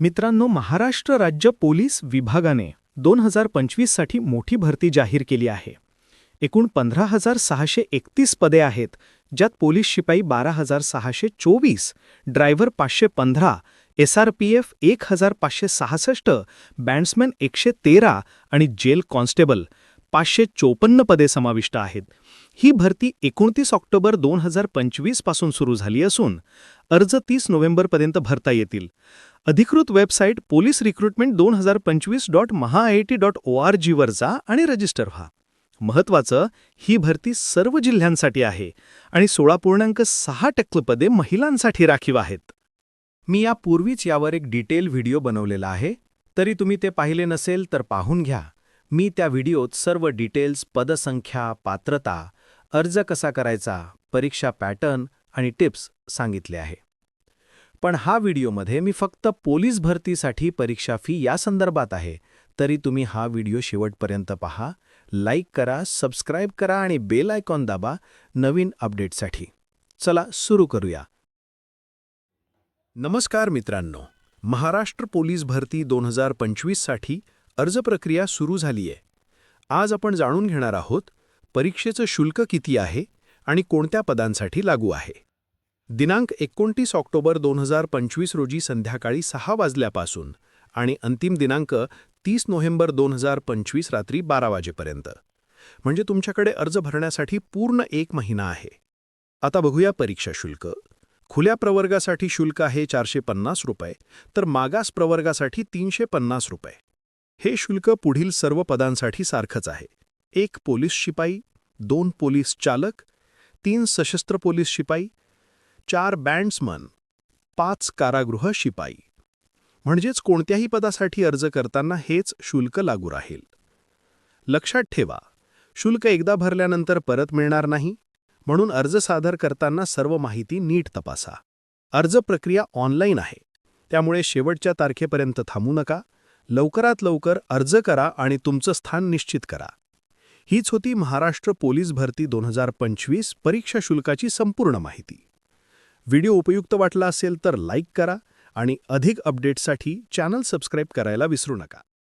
मित्रांनो महाराष्ट्र राज्य पोलीस विभागाने दोन हजार पंचवीससाठी मोठी भरती जाहीर केली आहे. एकूण पंधरा हजार सहाशे एकतीस पदे आहेत ज्यात पोलीस शिपाई बारा हजार सहाशे चोवीस ड्रायव्हर पाचशे पंधरा एस आर पी एफ एक हजार पाचशे सहासष्ट बँड्समॅन एकशे तेरा आणि जेल कॉन्स्टेबल पाचशे चोपन्न पदे समाविष्ट आहेत. ही भरती एकोणतीस ऑक्टोबर दोन हजार पंचवीसपासून सुरू झाली असून अर्ज तीस नोव्हेंबरपर्यंत भरता येतील. अधिकृत वेबसाईट पोलीस रिक्रुटमेंट दोन हजार पंचवीस dot MahaIT dot O R जीवर जा आणि रजिस्टर व्हा. महत्वाचं ही भरती सर्व जिल्ह्यांसाठी आहे आणि सोळा पूर्णांक सहा टक्के पदे महिलांसाठी राखीव आहेत. मी यापूर्वीच यावर एक डिटेल व्हिडिओ बनवलेला आहे. तरी तुम्ही ते पाहिले नसेल तर पाहून घ्या. मी त्या व्हिडिओत सर्व डिटेल्स पदसंख्या पात्रता अर्ज कसा करायचा परीक्षा पॅटर्न आणि टिप्स सांगितले आहे. पण हा व्हिडिओमध्ये मी फक्त पोलीस भरतीसाठी परीक्षा फी या संदर्भात आहे तरी तुम्ही हा व्हिडिओ शेवटपर्यंत पहा लाईक करा सबस्क्राईब करा आणि बेल आयकॉन दाबा नवीन अपडेटसाठी चला सुरू करूया. नमस्कार मित्रांनो महाराष्ट्र पोलीस भरती दोन हजार पंचवीससाठी अर्ज प्रक्रिया सुरू झाली आहे आज आपण जाणून घेणार आहोत परीक्षेचं शुल्क किती आहे आणि कोणत्या पदांसाठी लागू आहे. दिनांक एकोणतीस ऑक्टोबर दोन हजार पंचवीस रोजी संध्याकाळी सहा वाजल्यापासून आणि अंतिम दिनांक तीस नोव्हेंबर दोन हजार पंचवीस रात्री बारा वाजेपर्यंत. म्हणजे तुमच्याकडे अर्ज भरण्यासाठी पूर्ण एक महिना आहे. आता बघूया परीक्षा शुल्क. खुल्या प्रवर्गासाठी शुल्क आहे चारशे पन्नास रुपये तर मागास प्रवर्गासाठी तीनशे पन्नास रुपये. हे शुल्क पुढील सर्व पदांसाठी सारखंच आहे. एक पोलीस शिपाई दोन पोलीस चालक तीन सशस्त्र पोलीस शिपाई चार बँड्समन पाच कारागृह शिपाई. म्हणजेच कोणत्याही पदासाठी अर्ज करताना हेच शुल्क लागू राहील. लक्षात ठेवा शुल्क एकदा भरल्यानंतर परत मिळणार नाही म्हणून अर्ज सादर करताना सर्व माहिती नीट तपासा. अर्ज प्रक्रिया ऑनलाईन आहे त्यामुळे शेवटच्या तारखेपर्यंत थांबू नका. लवकरात लवकर अर्ज करा आणि तुमचं स्थान निश्चित करा. हीच होती महाराष्ट्र पोलीस भरती दोन हजार पंचवीस परीक्षा शुल्काची संपूर्ण माहिती. व्हिडिओ उपयुक्त वाटला असेल तर लाईक करा आणि अधिक अपडेट्ससाठी चॅनल सबस्क्राईब करायला विसरू नका.